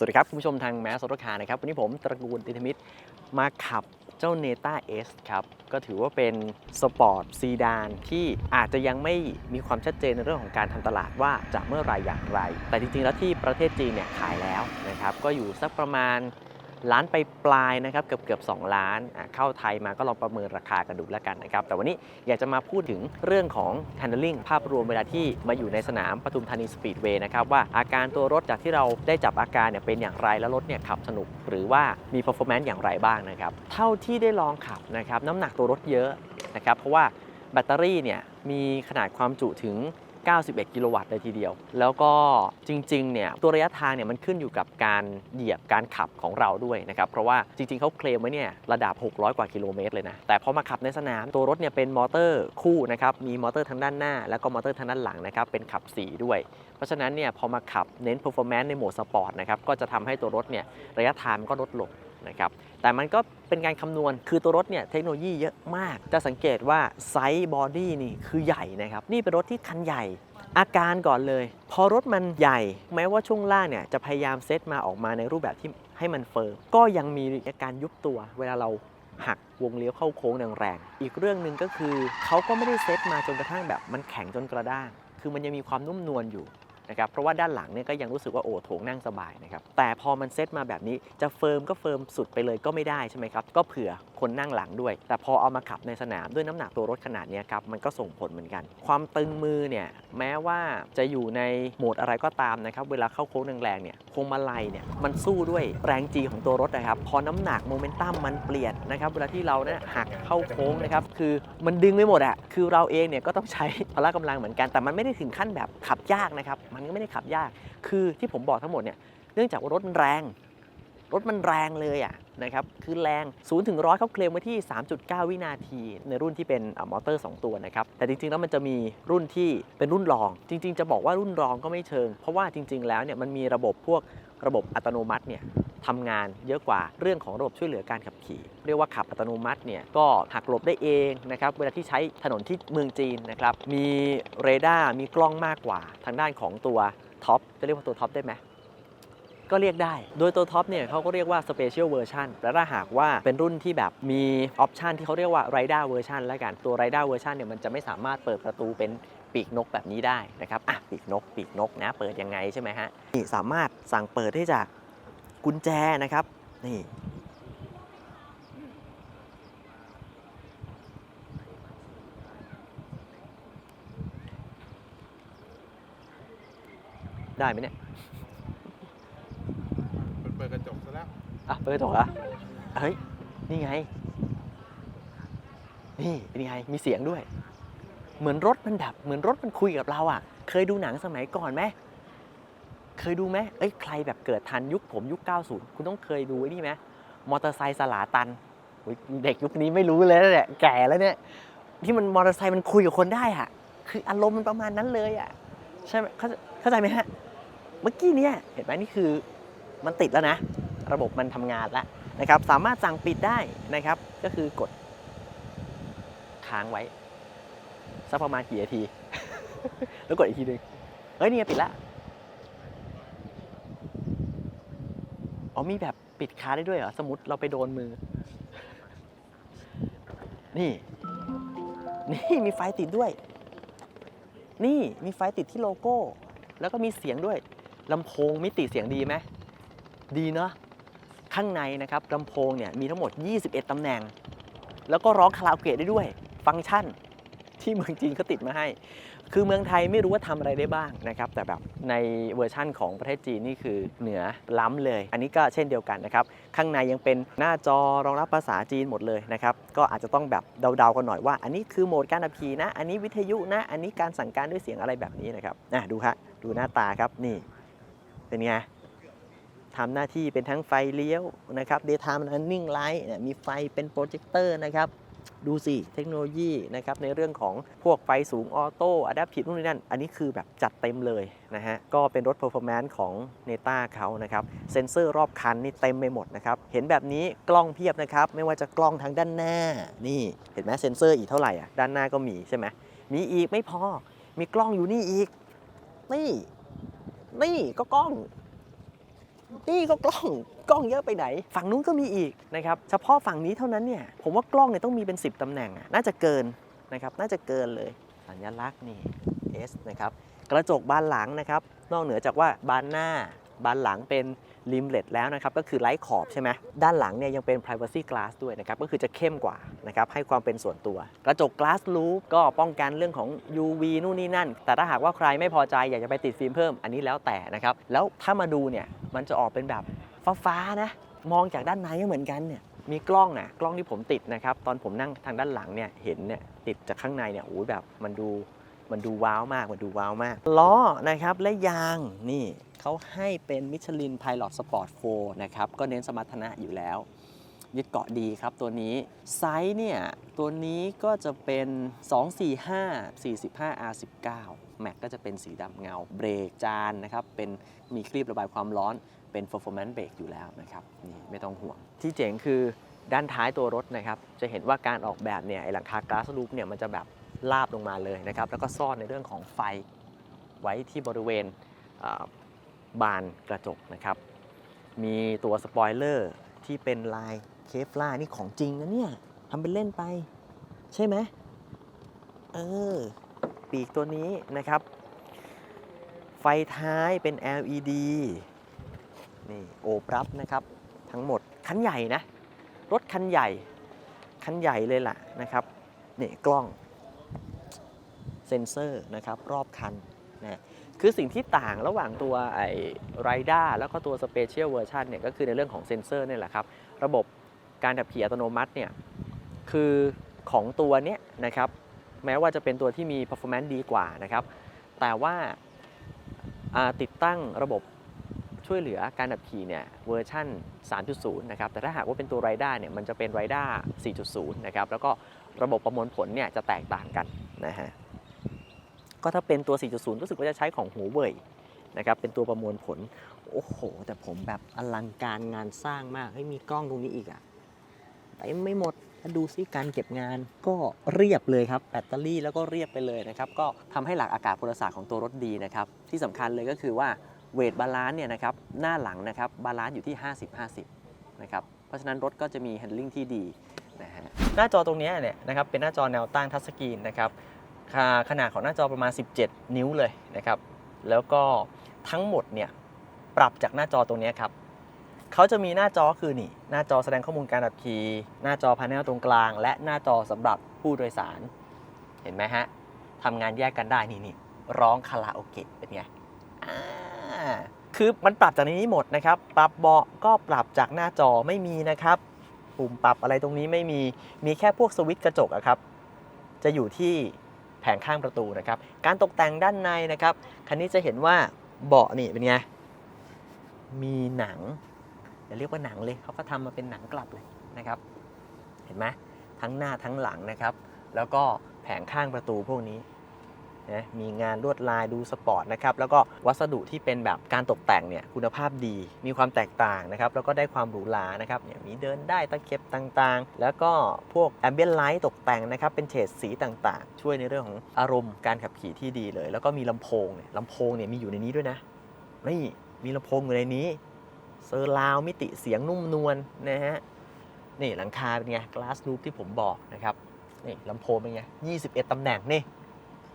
สวัสดีครับ คุณผู้ชมทางแมสโซรคานะครับ วันนี้ผมตระกูลติธมิตรมาขับเจ้าเนต้าเอสครับ ก็ถือว่าเป็นสปอร์ตซีดานที่อาจจะยังไม่มีความชัดเจนในเรื่องของการทำตลาดว่าจะเมื่อไหรอย่างไร แต่จริงๆ แล้วที่ประเทศจีนเนี่ยขายแล้วนะครับ ก็อยู่สักประมาณ ล้านไปปลายนะครับเกือบเกือบๆ2ล้านเข้าไทยมาก็ลองประเมินราคากันดูแล้วกันนะครับ แต่วันนี้อยากจะมาพูดถึงเรื่องของ handling ภาพรวมเวลาที่มาอยู่ในสนามปทุมธานีสปีดเวย์นะครับว่าอาการตัวรถจากที่เราได้จับอาการเนี่ยเป็นอย่างไรแล้วรถเนี่ยขับสนุก หรือว่ามี performance อย่างไรบ้างนะครับ เท่าที่ได้ลองขับนะครับน้ำหนักตัวรถเยอะนะครับเพราะว่าแบตเตอรี่เนี่ยมีขนาดความจุถึง 91 กิโลวัตต์เลยทีเดียว แล้วก็จริงๆ เนี่ยตัวระยะทางเนี่ยมันขึ้นอยู่กับการเหยียบการขับของเราด้วยนะครับ เพราะว่าจริงๆ เขาเคลมไว้เนี่ยระดับ 600 กว่ากิโลเมตรเลยนะ แต่พอมาขับในสนามตัวรถเนี่ยเป็นมอเตอร์คู่นะครับ มีมอเตอร์ทางด้านหน้า แล้วก็มอเตอร์ทางด้านหลังนะครับ เป็นขับ 4 ด้วย เพราะฉะนั้นเนี่ยพอมาขับเน้น performance ในโหมดสปอร์ตนะครับ ก็จะทำให้ตัวรถเนี่ยระยะทางมันก็ลดลง นะครับแต่มันก็เป็นการคำนวณคือตัวรถเนี่ยเทคโนโลยีเยอะมาก จะสังเกตว่าไซส์บอดี้นี่คือใหญ่นะครับ นี่เป็นรถที่คันใหญ่ อาการก่อนเลย พอรถมันใหญ่ แม้ว่าช่วงล่างเนี่ยจะพยายามเซตมาออกมาในรูปแบบที่ให้มันเฟิร์มก็ยังมีอาการยุบตัวเวลาเราหักวงเลี้ยวเข้าโค้งแรงๆอีกเรื่องหนึ่งก็คือเขาก็ไม่ได้เซตมาจนกระทั่งแบบมันแข็งจนกระด้าง คือมันยังมีความนุ่มนวลอยู่ นะครับเพราะว่าด้านหลังเนี่ยก็ยังรู้สึกว่าโอ้โถงนั่งสบายนะครับแต่พอมันเซตมาแบบนี้จะเฟิร์มก็เฟิร์มสุดไปเลยก็ไม่ได้ใช่ไหมครับก็เผื่อ คนนั่งหลังด้วย แต่พอเอามาขับในสนามด้วยน้ำหนักตัวรถขนาดนี้ครับมันก็ส่งผลเหมือนกัน ความตึงมือเนี่ยแม้ว่าจะอยู่ในโหมดอะไรก็ตามนะครับเวลาเข้าโค้งแรงๆเนี่ยพวงมาลัยเนี่ยมันสู้ด้วยแรงจีของตัวรถนะครับพอน้ำหนักโมเมนตัมมันเปลี่ยนนะครับเวลาที่เราเนี่ยหักเข้าโค้งนะครับคือมันดึงไม่หมดอะคือเราเองเนี่ยก็ต้องใช้พละกำลังเหมือนกัน แต่มันไม่ได้ถึงขั้นแบบขับยากนะครับมันก็ไม่ได้ขับยาก คือที่ผมบอกทั้งหมดเนี่ยเนื่องจากว่ารถมันแรง รถมันแรงเลยอะนะครับคือแรง 0 ถึง 100 เขาเคลมไว้ที่ 3.9 วินาที ในรุ่นที่เป็นอมอเตอร์ 2 ตัวนะครับ แต่จริงๆ แล้วมันจะมีรุ่นที่เป็นรุ่นรอง จริง ๆ จะบอกว่ารุ่นรองก็ไม่เชิง เพราะว่าจริง ๆ แล้วเนี่ยมันมีระบบพวกระบบอัตโนมัติเนี่ยทำงานเยอะกว่าเรื่องของระบบช่วยเหลือการขับขี่ เรียกว่าขับอัตโนมัติเนี่ยก็หักหลบได้เองนะครับเวลาที่ใช้ถนนที่เมืองจีนนะครับมีเรดาร์มีกล้องมากกว่า ทางด้านของตัวท็อปจะเรียกว่าตัวท็อปได้ไหม ก็เรียกได้ โดยตัวท็อปเนี่ยเขาก็เรียกว่า Special Version และถ้าหากว่าเป็นรุ่นที่แบบมีออปชันที่เขาเรียกว่า Rider Version แล้วกัน ตัว Rider Version เนี่ยมันจะไม่สามารถเปิดประตูเป็นปีกนกแบบนี้ได้นะครับ อะ ปีกนก ปีกนกนะ เปิดยังไงใช่ไหมฮะ นี่สามารถสั่งเปิดได้จากกุญแจนะครับ นี่ ได้ไหมเนี่ย เปิดกระจกซะแล้ว อะเปิดกระจกเหรอะเฮ้ย นี่ไง นี่เป็นไง มีเสียงด้วย เหมือนรถมันแบบเหมือนรถมันคุยกับเราอะ เคยดูหนังสมัยก่อนไหมเคยดูไหมเอ้ย ใครแบบเกิดทันยุคผมยุค 90 คุณต้องเคยดูไอ้นี่ไหมมอเตอร์ไซค์สลาตัน เด็กยุคนี้ไม่รู้เลยนะเนี่ยแก่แล้วเนี่ย ที่มันมอเตอร์ไซค์มันคุยกับคนได้อะ คืออารมณ์มันประมาณนั้นเลยอะ ใช่ไหมเข้าเข้าใจไหมฮะ เมื่อกี้เนี่ย เห็นไหมนี่คือมันติดแล้วนะ ระบบมันทำงานแล้วนะครับสามารถสั่งปิดได้นะครับ ก็คือกดค้างไว้สักประมาณกี่นาที แล้วกดอีกทีหนึงเฮ้ยนี่ปิดละอ๋อมีแบบปิดค้างได้ด้วยเหรอสมมติเราไปโดนมือ นี่ นี่มีไฟติดด้วย นี่มีไฟติดที่โลโก้ แล้วก็มีเสียงด้วยลำโพงมิติเสียงดีไหมดีเนาะ ข้างในนะครับลำโพงเนี่ยมีทั้งหมด 21 ตำแหน่ง แล้วก็ร้องคาราโอเกะได้ด้วย ฟังก์ชันที่เมืองจีนเขาติดมาให้ คือเมืองไทยไม่รู้ว่าทำอะไรได้บ้างนะครับ แต่แบบในเวอร์ชั่นของประเทศจีนนี่คือเหนือล้ำเลย อันนี้ก็เช่นเดียวกันนะครับ ข้างในยังเป็นหน้าจอรองรับภาษาจีนหมดเลยนะครับ ก็อาจจะต้องแบบเดาๆกันหน่อยว่า อันนี้คือโหมดการขับขี่นะ อันนี้วิทยุนะ อันนี้การสั่งการด้วยเสียงอะไรแบบนี้นะครับ อะดูครับดูหน้าตาครับ นี่ เป็นไง ทำหน้าที่เป็นทั้งไฟเลี้ยวนะครับ daytime running light มีไฟเป็นโปรเจคเตอร์นะครับดูสิ เทคโนโลยีนะครับในเรื่องของพวกไฟสูงออโต้อะดัพทีฟนู่นนี่นั่น อันนี้คือแบบจัดเต็มเลยนะฮะ ก็เป็นรถ performance ของ n e t a เขานะครับ เซ็นเซอร์รอบคันนี่เต็มไปหมดนะครับ เห็นแบบนี้กล้องเพียบนะครับ ไม่ว่าจะกล้องทางด้านหน้า นี่เห็นไหมเซ็นเซอร์อีกเท่าไหร่อะ ด้านหน้าก็มีใช่ไหมมีอีกไม่พอ มีกล้องอยู่นี่อีก นี่ นี่ก็กล้อง นี่ก็กล้องกล้องเยอะไปไหน ฝั่งนู้นก็มีอีกนะครับเฉพาะฝั่งนี้เท่านั้นเนี่ยผมว่ากล้องเนี่ยต้องมีเป็น 10 ตำแหน่ง น่าจะเกินนะครับน่าจะเกินเลยสัญลักษณ์นี่ S นะครับกระจกบานหลังนะครับนอกเหนือจากว่าบานหน้าบานหลังเป็น ริมเลดแล้วนะครับก็คือไร้ขอบใช่ไหมด้านหลังเนี่ยยังเป็น privacy glass ด้วยนะครับก็คือจะเข้มกว่านะครับให้ความเป็นส่วนตัว กระจก glass roof ก็ป้องกันเรื่องของ UV นู่นนี่นั่น แต่ถ้าหากว่าใครไม่พอใจอยากจะไปติดฟิล์มเพิ่มอันนี้แล้วแต่นะครับแล้วถ้ามาดูเนี่ยมันจะออกเป็นแบบฟ้าๆนะมองจากด้านในก็เหมือนกันเนี่ยมีกล้องนะกล้องที่ผมติดนะครับตอนผมนั่งทางด้านหลังเนี่ยเห็นเนี่ยติดจากข้างในเนี่ยโอ้ยแบบมันดูมันดูว้าวมากมันดูว้าวมากล้อนะครับและยางนี่ เขาให้เป็นมิชลิน Pilot Sport 4นะครับ ก็เน้นสมรรถนะอยู่แล้ว ยึดเกาะดีครับตัวนี้ ไซส์เนี่ย ตัวนี้ก็จะเป็น 245 45 R19 แม็กก็จะเป็นสีดำเงา เบรกจานนะครับ เป็นมีครีบระบายความร้อน เป็น performance brake อยู่แล้วนะครับ นี่ไม่ต้องห่วง ที่เจ๋งคือด้านท้ายตัวรถนะครับ จะเห็นว่าการออกแบบเนี่ยไอหลังคากราสลูปเนี่ยมันจะแบบลาบลงมาเลยนะครับ แล้วก็ซ่อนในเรื่องของไฟไว้ที่บริเวณ บานกระจกนะครับ มีตัวสปอยเลอร์ที่เป็นลายเคฟลานี่ของจริงนะเนี่ยทำเป็นเล่นไป ใช่ไหมเออ ปีกตัวนี้นะครับ ไฟท้ายเป็น LED นี่โอบรับนะครับ ทั้งหมดคันใหญ่นะ รถคันใหญ่ คันใหญ่เลยล่ะนะครับนี่กล้อง เซ็นเซอร์นะครับ รอบคันนะ คือสิ่งที่ต่างระหว่างตัวไอ้ไรด้าแล้วก็ตัวสเปเชียลเวอร์ชันเนี่ยก็คือในเรื่องของเซ็นเซอร์นี่แหละครับ ระบบการขับขี่อัตโนมัติเนี่ยคือของตัวเนี้ยนะครับแม้ว่าจะเป็นตัวที่มี performance ดีกว่านะครับ แต่ว่าอ่าติดตั้งระบบช่วยเหลือการขับขี่เนี่ยเวอร์ชัน3.0 นะครับ แต่ถ้าหากว่าเป็นตัวไรด้าเนี่ยมันจะเป็นไรด้า4.0 นะครับ แล้วก็ระบบประมวลผลเนี่ยจะแตกต่างกันนะฮะ ก็ถ้าเป็นตัว 4.0 รู้สึกว่าจะใช้ของหูเว่ยนะครับเป็นตัวประมวลผล โอ้โห แต่ผมแบบอลังการงานสร้างมากให้มีกล้องตรงนี้อีกอะแต่ไม่หมดถ้าดูซิการเก็บงานก็เรียบเลยครับ แบตเตอรี่แล้วก็เรียบไปเลยนะครับ ก็ทำให้หลักอากาศพลศาสตร์ของตัวรถดีนะครับ ที่สำคัญเลยก็คือว่าเวทบาลานซ์เนี่ยนะครับหน้าหลังนะครับบาลานซ์อยู่ที่ 50-50 นะครับ เพราะฉะนั้นรถก็จะมีแฮนดิ้งที่ดีนะฮะหน้าจอตรงนี้เนี่ยนะครับเป็นหน้าจอแนวตั้งทัชสกรีนนะครับ ขนาดของหน้าจอประมาณ 17 นิ้วเลยนะครับ แล้วก็ทั้งหมดเนี่ยปรับจากหน้าจอตรงนี้ครับเขาจะมีหน้าจอคือนี่ หน้าจอแสดงข้อมูลการขับขี่หน้าจอพาเนลตรงกลาง และหน้าจอสำหรับผู้โดยสาร เห็นไหมฮะทำงานแยกกันได้นี่นี่ร้องคาราโอเกะเป็นไงคือมันปรับจากในนี้หมดนะครับ ปรับเบาะก็ปรับจากหน้าจอไม่มีนะครับ ปุ่มปรับอะไรตรงนี้ไม่มี มีแค่พวกสวิตช์กระจกอะครับ จะอยู่ที่ แผงข้างประตูนะครับ การตกแต่งด้านในนะครับ คันนี้จะเห็นว่าเบาะนี่เป็นไง มีหนังอย่าเรียกว่าหนังเลย เขาก็ทำมาเป็นหนังกลับเลยนะครับ เห็นไหมทั้งหน้าทั้งหลังนะครับ แล้วก็แผงข้างประตูพวกนี้ นะมีงานลวดลายดูสปอร์ตนะครับแล้วก็วัสดุที่เป็นแบบการตกแต่งเนี่ยคุณภาพดี มีความแตกต่างนะครับแล้วก็ได้ความหรูหรานะครับเนี่ยมีเดินได้ตะเข็บต่างๆ แล้วก็พวกแอมเบียนไลท์ตกแต่งนะครับเป็นเฉดสีต่างๆ ช่วยในเรื่องของอารมณ์การขับขี่ที่ดีเลย แล้วก็มีลำโพงเนี่ยลำโพงเนี่ยมีอยู่ในนี้ด้วยนะนี่มีลำโพงอยู่ในนี้เซอร์ราวมิติเสียงนุ่มนวลนะฮะนี่หลังคาเป็นไง glass roof ที่ผมบอกนะครับนี่ลำโพงเป็นไง 21 ตำแหน่งนี่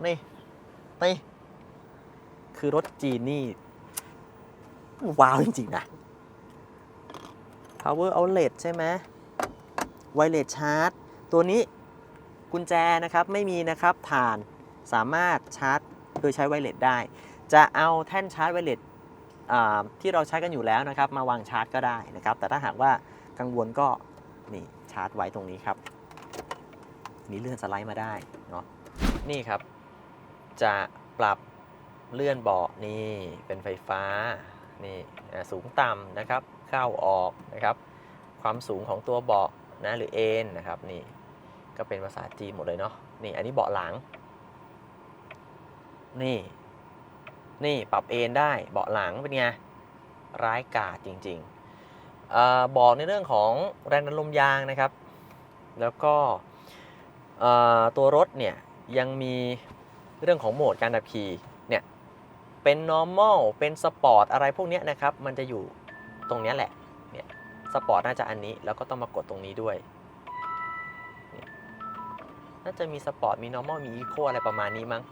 นี่ นี่คือรถจีนนี่ ว้าวจริงๆนะ power outlet ใช่ไหม wireless charge ตัวนี้กุญแจนะครับไม่มีนะครับฐานสามารถชาร์จโดยใช้ไวเลสได้ จะเอาแท่นชาร์จไวเลสที่เราใช้กันอยู่แล้วนะครับ มาวางชาร์จก็ได้นะครับ แต่ถ้าหากว่ากังวลก็นี่ชาร์จไว้ตรงนี้ครับมีเลื่อนสไลด์มาได้เนาะนี่ครับ จะปรับเลื่อนเบาะนี่เป็นไฟฟ้านี่สูงต่ำนะครับเข้าออกนะครับความสูงของตัวเบาะนะหรือเอ็นนะครับนี่ก็เป็นภาษาจีนหมดเลยเนาะนี่อันนี้เบาะหลัง นี่นี่ปรับเอนได้เบาะหลังเป็นไงร้ายกาจจริงๆเบอกในเรื่องของแรงดันลมยางนะครับ แล้วก็ตัวรถเนี่ยยังมี เรื่องของโหมดการขับขี่เนี่ยเป็น normal เป็น sport อะไรพวกเนี้ยนะครับ มันจะอยู่ตรงนี้แหละเนี่ยสปอร์ตน่าจะอันนี้แล้วก็ต้องมากดตรงนี้ด้วย น่าจะมีสปอร์ตมี normal มี eco อะไรประมาณนี้มั้ง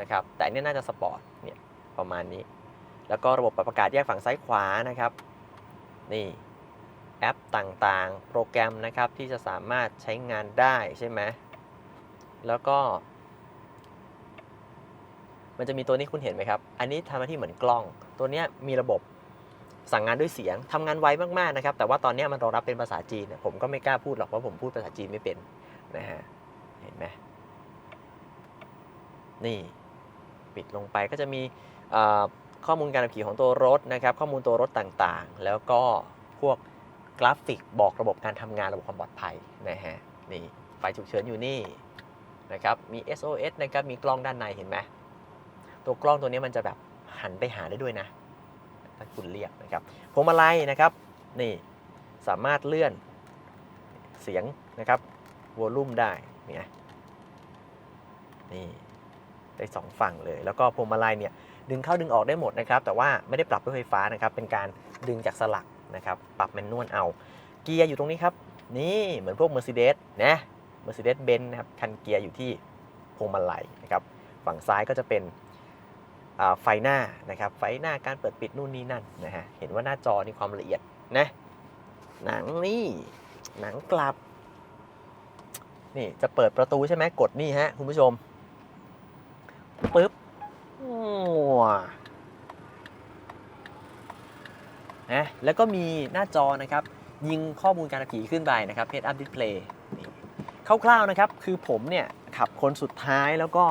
นะครับ แต่อันเนี้ยน่าจะสปอร์ตเนี่ยประมาณนี้ แล้วก็ระบบปรับอากาศแยกฝั่งซ้ายขวานะครับ นี่แอปต่างๆ โปรแกรมนะครับที่จะสามารถใช้งานได้ใช่ไหมแล้วก็ มันจะมีตัวนี้คุณเห็นไหมครับ อันนี้ทำหน้าที่เหมือนกล้อง ตัวนี้มีระบบสั่งงานด้วยเสียงทำงานไวมากๆนะครับ แต่ว่าตอนนี้มันรองรับเป็นภาษาจีนนะผมก็ไม่กล้าพูดหรอกว่าผมพูดภาษาจีนไม่เป็นนะฮะ เห็นไหมนี่ ปิดลงไปก็จะมีข้อมูลการขับขี่ของตัวรถนะครับ ข้อมูลตัวรถต่างๆ แล้วก็พวกกราฟิกบอกระบบการทำงานระบบความปลอดภัยนะฮะ นี่ไฟฉุกเฉินอยู่นี่นะครับ มี SOS นะครับ มีกล้องด้านในเห็นไหม ตัวกล้องตัวนี้มันจะแบบหันไปหาได้ด้วยนะ ถ้าคุณเรียกนะครับพวงมาลัยนะครับ นี่สามารถเลื่อนเสียงนะครับวอลลุ่มได้เนี่ยนี่ได้สองฝั่งเลย แล้วก็พวงมาลัยเนี่ยดึงเข้าดึงออกได้หมดนะครับ แต่ว่าไม่ได้ปรับด้วยไฟฟ้านะครับ เป็นการดึงจากสลักนะครับ ปรับแมนนวลเอา เกียร์อยู่ตรงนี้ครับ นี่เหมือนพวก Mercedes นะ Mercedes Benz นะครับ คันเกียร์อยู่ที่พวงมาลัยนะครับ ฝั่งซ้ายก็จะเป็น ไฟหน้านะครับ ไฟหน้าการเปิดปิดนู่นนี่นั่นนะฮะ เห็นว่าหน้าจอนี่ความละเอียดนะ หนังนี่หนังกลับ นี่จะเปิดประตูใช่ไหมกดนี่ฮะคุณผู้ชมปึ๊บว้นะแล้วก็มีหน้าจอนะครับ ยิงข้อมูลการขับขี่ขึ้นไปนะครับ Head Up Display นี่คร่าวๆนะครับ คือผมเนี่ยขับคนสุดท้ายแล้วก็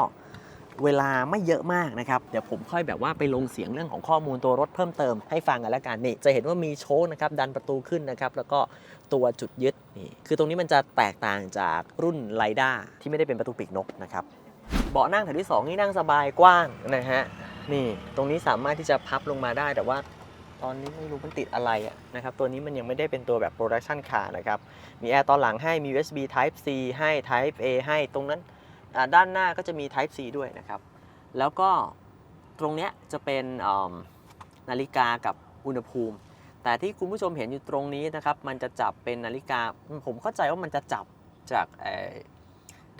เวลาไม่เยอะมากนะครับ เดี๋ยวผมค่อยแบบว่าไปลงเสียงเรื่องของข้อมูลตัวรถเพิ่มเติมให้ฟังกันแล้วกันนี่จะเห็นว่ามีโชคนะครับดันประตูขึ้นนะครับแล้วก็ตัวจุดยึดนี่คือตรงนี้มันจะแตกต่างจากรุ่นไ i ด้าที่ไม่ได้เป็นประตูปีกนกนะครับเบาะนั่งแถวที่ 2 นี่นั่งสบายกว้างนะฮะนี่ตรงนี้สามารถที่จะพับลงมาได้แต่ว่าตอนนี้ไม่รู้มันติดอะไระนะครับ ตัวนี้มันยังไม่ได้เป็นตัวแบบ production car นะครับ มีแอร์ตอนหลังให้ มี USB Type C ให้ Type A ให้ ตรงนั้น ด้านหน้าก็จะมี Type C ด้วยนะครับ แล้วก็ตรงเนี้ยจะเป็นนาฬิกากับอุณหภูมิ แต่ที่คุณผู้ชมเห็นอยู่ตรงนี้นะครับ มันจะจับเป็นนาฬิกา ผมเข้าใจว่ามันจะจับจาก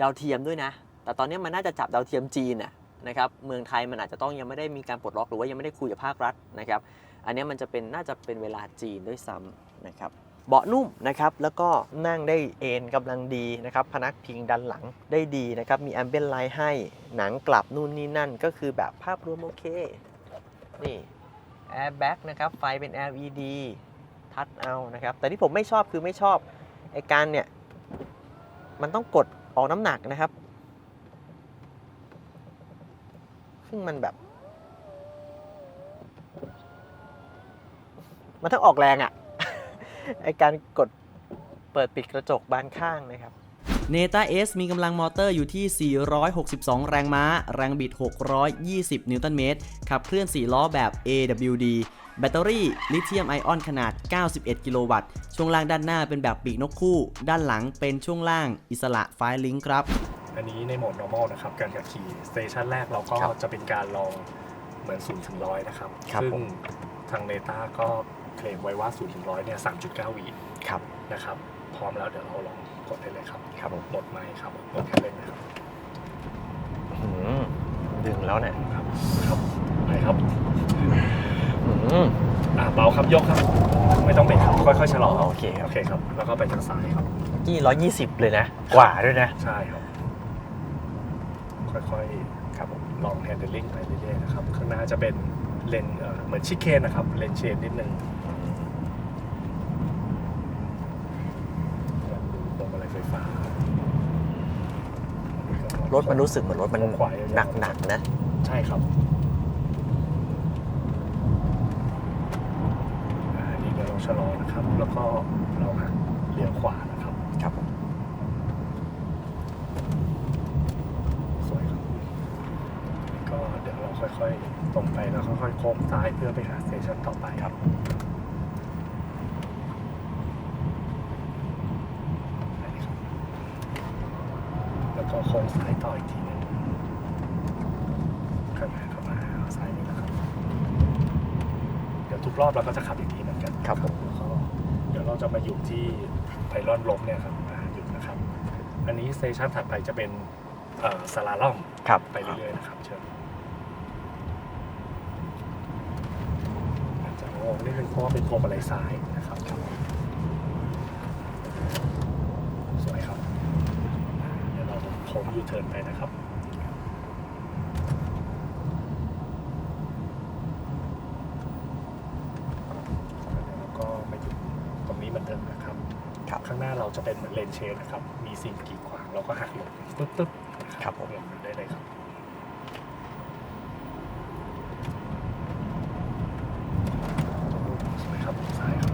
ดาวเทียมด้วยนะ แต่ตอนนี้มันน่าจะจับดาวเทียมจีนนะนะครับ เมืองไทยมันอาจจะต้องยังไม่ได้มีการปลดล็อกหรือว่ายังไม่ได้คุยกับภาครัฐนะครับ อันนี้มันจะเป็นน่าจะเป็นเวลาจีนด้วยซ้ำนะครับ เบาะนุ่มนะครับแล้วก็นั่งได้เอนกำลังดีนะครับพนักพิงดันหลังได้ดีนะครับมีแอมเบียนไลท์ให้หนังกลับนู่นนี่นั่นก็คือแบบภาพรวมโอเคนี่แอร์แบ็กนะครับไฟเป็น LED ทัดเอานะครับแต่ที่ผมไม่ชอบคือไม่ชอบไอการเนี่ยมันต้องกดออกน้ำหนักนะครับซึ่งมันแบบ มันต้องออกแรงอะ่ะ ไอการกดเปิดปิดกระจกบานข้างนะครับเนต้า S มีกำลังมอเตอร์อยู่ที่ 462 แรงม้า แรงบิด 620 นิวตันเมตร ขับเคลื่อน 4 ล้อแบบ AWD แบตเตอรี่ ลิเธียมไอออนขนาด 91 กิโลวัตต์ ช่วงล่างด้านหน้าเป็นแบบปีกนกคู่ ด้านหลังเป็นช่วงล่างอิสระไฟลิงครับ อันนี้ในโหมด normal นะครับ การขับขี่สเตชันแรกเราก็ครับจะเป็นการลองเหมือน0ถึง100นะครับครับ ซึ่งผมทางเนต้าก็ เคลมไว้ว่า0ถึง100เนี่ย3.9วิครับนะครับ พร้อมแล้วเดี๋ยวเราลองกดได้เลยครับครับผมหมดไหมครับหมดแค่เล่นนะครับอืมดึงแล้วเนี่ยครับครับไปครับอืมอ่าเบาครับยกครับ ไม่ต้องเบรกครับค่อยๆชะลอโอเคครับโอเคครับ แล้วก็ไปทางซ้ายครับนี่ร้อยยี่สิบเลยนะ กว่าด้วยนะ ใช่ครับ ค่อยๆครับผมลองแฮนด์ลิงไปเรื่อยๆนะครับ ข้างหน้าจะเป็นเลนเอ่อเหมือนชิคเคนนะครับ เลนเชนนิดนึงพวงมาลัยไฟฟ้าร ถมันรู้สึกเหมือนรถมันขวายาวๆหนักๆนะ ใช่ครับอ่าอันนี้เดี๋ยวเราชะลอนะครับ แล้วก็เราหักเลี้ยวขวานะครับครับผมสวยครับ ก็เดี๋ยวเราค่อยๆตรงไปแล้วค่อยๆโค้งซ้ายเพื่อไปหาสเตชันต่อไปครับอันนี้ครับ แล้วก็โค้งซ้ายต่ออีกทีหนึงข้างหน้าเข้ามาเอาซ้ายนี่นะครับ เดี๋ยว ทุกรอบเราก็จะขับอีกทีเหมือนกันครับผมมาอยู่ที่ไพลอนลมเนี่ยครับอ่าหยุดนะครับ อันนี้สเตชันถัดไปจะเป็นเอ่อสลาล่อมครับ ไปเรื่อยๆนะครับเชิญอาจจะงงนิดนึงเพราะว่าเป็นพวงมาลัยซ้ายนะครับสวยครับเดี๋ยวเราโค้งยูเทิร์นไปนะครับ แล้วก็มาหยุดตรงนี้เหมือนเดิมนะครับ ครับ ข้างหน้าเราจะ เป็นเหมือนเลนเชนนะครับ มีสิ่งกีดขวางเราก็หักหลบตึ๊บตึ๊บนะครับผมหลบได้เลยครับสวยครับซ้ายครับ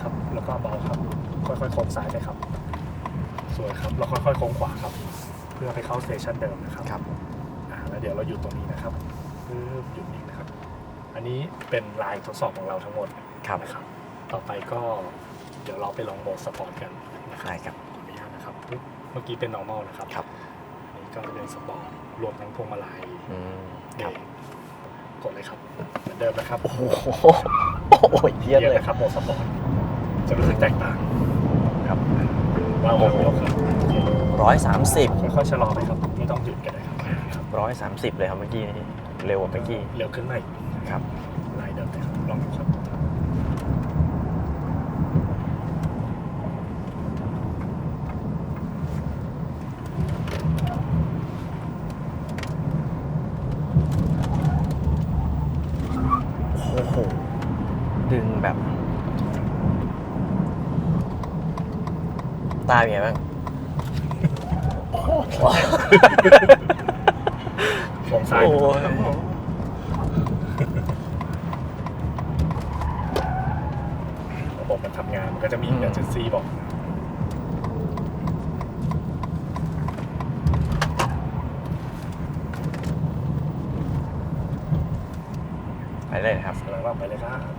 ครับ แล้วก็เบาครับ ค่อยๆโค้งซ้ายไปครับ สวยครับแล้วค่อยๆโค้งขวาครับ เพื่อไปเข้าสเตชันเดิมนะครับครับอ่าแล้วเดี๋ยวเราอยู่ตรงนี้นะครับปึ๊บหยุดนิ่งนะครับ อันนี้เป็นลายทดสอบของเราทั้งหมดครับนะครับ ต่อไปก็เดี๋ยวเราไปลองโหมดสปอร์ตกันนะครับ ได้ครับขออนุญาตนะครับปึ๊บเมื่อกี้เป็น normal นะครับครับอันนี้ก็เป็นสปอร์ตรวมทั้งพวงมาลัยอืมเบครรับกกดเลยครับเหมือนเดิมนะครับโอ้โหโอ้โหเยี่ยมเลยนะครับโหมดสปอร์ตจะรู้สึกแตกต่างครับว้าวครับยกครับโอเคร้อยสามสิบค่อยๆชะลอไปครับไม่ต้องหยุดก็ได้ครับครับร้อยสามสิบเลยครับเมื่อกี้นี่เร็วกว่าเมื่อกี้เร็วขึ้นมาอีก ครับ ลายเดิมเลยครับ ลองดูครับ โอ้โห ดึงแบบ ตาเป็นไงบ้าง โค้งซ้ายโอ้นะครับยระบบมันทำงานมันก็จะมีเอเจนซี่บอก ไปเลยนะครับ แล้วเราไปเลยครับ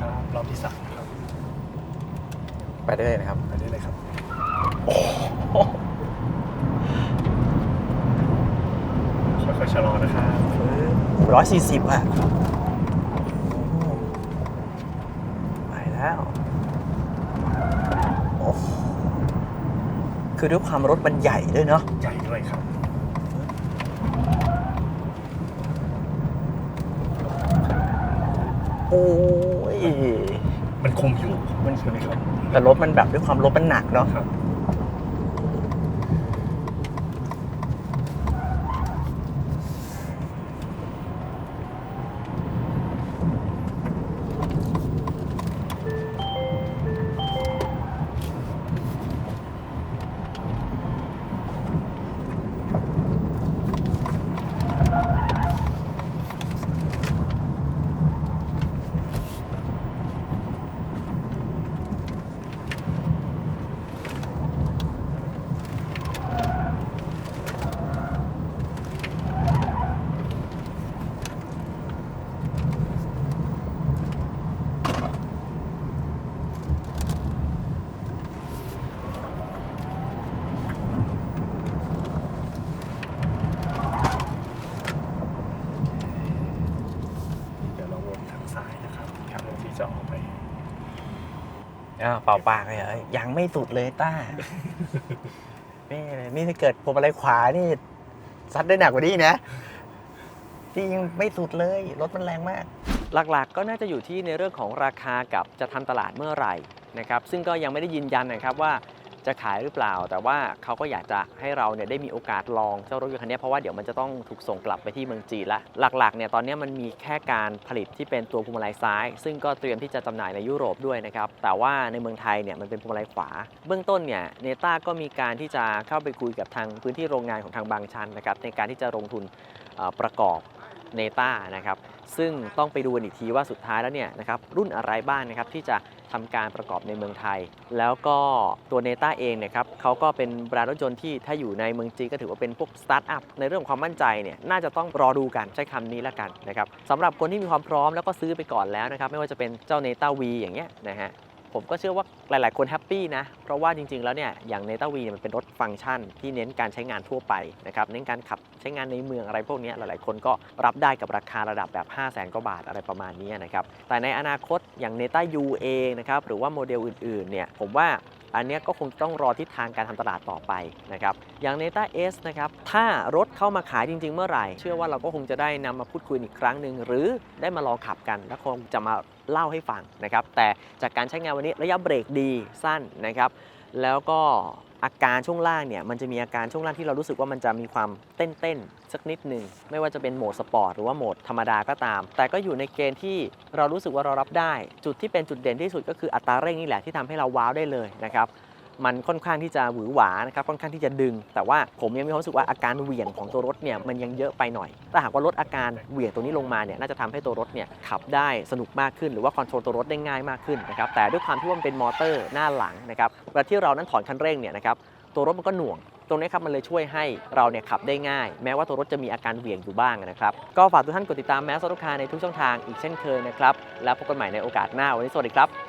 ครับรอบที่สามครับไปได้เลยนะครับ ไปได้เลยครับค่อยๆชะลอนะครับร้อยสี่สิบอะไปแล้วโอ้โหคือด้วยความรถมันใหญ่ด้วยเนาะใหญ่ด้วยครับโอ้ย มันคุมอยู่มันใช่ไหมครับแต่รถมันแบบด้วยความรถมันหนักเนาะ ครับ เดี๋ยวเราวนทางซ้ายนะครับเพื่อที่จะออกไป อ้าว เปล่าปากเลยเหรอยังไม่สุดเลยต้า นี่นี่ถ้าเกิดผมอะไรขวานี่ซัดได้หนักกว่านี้นะที่ยังไม่สุดเลยรถมันแรงมาก หลักๆ ก็น่าจะอยู่ที่ในเรื่องของราคากับจะทำตลาดเมื่อไหร่นะครับ ซึ่งก็ยังไม่ได้ยืนยันนะครับว่า จะขายหรือเปล่า แต่ว่าเขาก็อยากจะให้เราเนี่ยได้มีโอกาสลองเจ้ารถยนต์คันนี้เพราะว่าเดี๋ยวมันจะต้องถูกส่งกลับไปที่เมืองจีนละหลักๆเนี่ยตอนนี้มันมีแค่การผลิตที่เป็นตัวพวงมาลัยซ้าย ซึ่งก็เตรียมที่จะจำหน่ายในยุโรปด้วยนะครับแต่ว่าในเมืองไทยเนี่ยมันเป็นพวงมาลัยขวา เบื้องต้นเนี่ยเนต้าก็มีการที่จะเข้าไปคุยกับทางพื้นที่โรงงานของทางบางชันนะครับในการที่จะลงทุนประกอบเนต้านะครับ ซึ่งต้องไปดูกันอีกทีว่าสุดท้ายแล้วเนี่ยนะครับรุ่นอะไรบ้างนะครับที่จะทำการประกอบในเมืองไทย แล้วก็ตัวเนต้าเองเนี่ยครับเขาก็เป็นแบรนด์รถยนต์ที่ถ้าอยู่ในเมืองจีนก็ถือว่าเป็นพวกสตาร์ทอัพในเรื่องของความมั่นใจเนี่ยน่าจะต้องรอดูกันใช้คำนี้ละกันนะครับสำหรับคนที่มีความพร้อมแล้วก็ซื้อไปก่อนแล้วนะครับไม่ว่าจะเป็นเจ้าเนต้าวีอย่างเงี้ยนะฮะ ผมก็เชื่อว่าหลาย ๆ คนแฮปปี้นะ เพราะว่าจริง ๆ แล้วเนี่ยอย่างเนต้าวีเนี่ยมันเป็นรถฟังก์ชัน ที่เน้นการใช้งานทั่วไปนะครับเน้นการขับใช้งานในเมืองอะไรพวกนี้หลาย ๆ คนก็รับได้กับราคาระดับแบบ 5 0 0แสนกว่าบาทอะไรประมาณนี้นะครับแต่ในอนาคตอย่างเนต้ายูเองนะครับหรือว่าโมเดลอื่น ๆ เนี่ยผมว่า อันนี้ก็คงต้องรอทิศทางการทำตลาดต่อไปนะครับอย่างเนต้าเอสนะครับถ้ารถเข้ามาขายจริง ๆ เมื่อไหร่ เชื่อว่าเราก็คงจะได้นำมาพูดคุยอีกครั้งหนึ่งหรือได้มาลองขับกันแล้วคงจะมาเล่าให้ฟังนะครับแต่จากการใช้งานวันนี้ระยะเบรกดีสั้นนะครับแล้วก็ อาการช่วงล่างเนี่ยมันจะมีอาการช่วงล่างที่เรารู้สึกว่ามันจะมีความเต้นๆสักนิดหนึ่งไม่ว่าจะเป็นโหมดสปอร์ตหรือว่าโหมดธรรมดาก็ตาม แต่ก็อยู่ในเกณฑ์ที่เรารู้สึกว่าเรารับได้ จุดที่เป็นจุดเด่นที่สุดก็คืออัตราเร่งนี่แหละที่ทำให้เราว้าวได้เลยนะครับ มันค่อนข้างที่จะหวือหวานะครับค่อนข้างที่จะดึง แต่ว่าผมยังมีความรู้สึกว่าอาการเหวี่ยงของตัวรถเนี่ยมันยังเยอะไปหน่อย ถ้าหากว่าลดอาการเหวี่ยงตัวนี้ลงมาเนี่ยน่าจะทำให้ตัวรถเนี่ยขับได้สนุกมากขึ้น หรือว่าคอนโทรลตัวรถได้ง่ายมากขึ้นนะครับแต่ด้วยความที่ว่ามันเป็นมอเตอร์หน้าหลังนะครับเวลาที่เรานั้นถอนคันเร่งเนี่ยนะครับตัวรถมันก็หน่วงตรงนี้ครับมันเลยช่วยให้เราเนี่ยขับได้ง่าย แม้ว่าตัวรถจะมีอาการเหวี่ยงอยู่บ้างนะครับ ก็ฝากทุกท่านกดติดตามแมสซอร์คาในทุกช่องทางอีกเช่นเคยนะครับ แล้วพบกันใหม่ในโอกาสหน้าวันนี้สวัสดีครับ